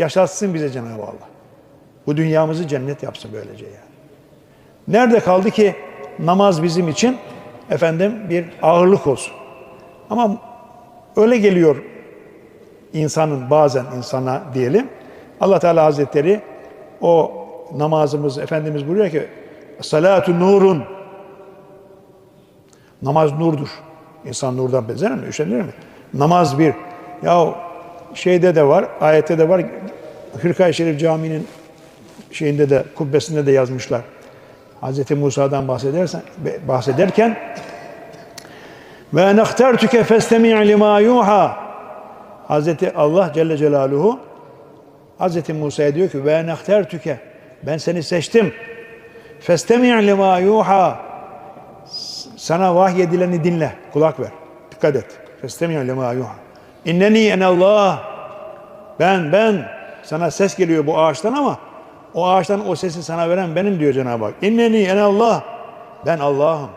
yaşatsın bize Cenab-ı Allah. Bu dünyamızı cennet yapsın böylece yani. Nerede kaldı ki namaz bizim için efendim bir ağırlık olsun. Ama öyle geliyor insanın bazen insana diyelim. Allah Teala Hazretleri o namazımız Efendimiz buyuruyor ki salatu nurun namaz nurdur. İnsan nurdan bezer mi? Üşenir mi? Namaz bir. Ya şeyde de var, ayette de var. Hırkay Şerif Camii'nin şeyinde de kubbesinde de yazmışlar. Hz. Musa'dan bahsedersen bahsederken ve enahtertuke festemi' lima yuha Hazreti Allah Celle Celaluhu Hazreti Musa'ya diyor ki ve enahtertuke ben seni seçtim. Festemi' lima yuha sana vahyedileni dinle, kulak ver. Dikkat et. Festemi' lima yuha. İnneni en Allah. Ben ben sana ses geliyor bu ağaçtan ama o ağaçtan o sesi sana veren benim diyor Cenab-ı Hak. İnneni en Allah. Ben Allah'ım.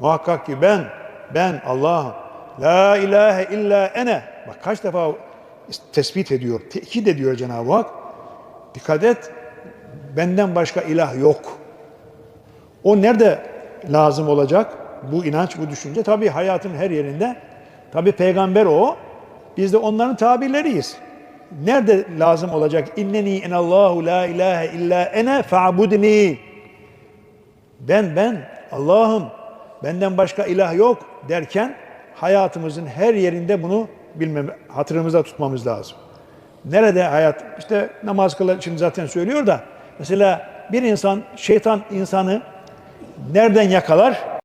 Muhakkak ki ben ben Allah'ım. La ilahe illa ene. Bak kaç defa tespit ediyor, tekit ediyor Cenab-ı Hak. Dikkat et. Benden başka ilah yok. O nerede lazım olacak? Bu inanç, bu düşünce tabii hayatın her yerinde. Tabii peygamber o. Biz de onların tabirleriyiz. Nerede lazım olacak? İnneni enallahu la ilahe illa ene fa'budni. Ben ben Allah'ım. Benden başka ilah yok derken hayatımızın her yerinde bunu bilmem, hatırımızda tutmamız lazım. Nerede hayat? İşte namaz kılar, şimdi zaten söylüyor da mesela bir insan, şeytan insanı nereden yakalar?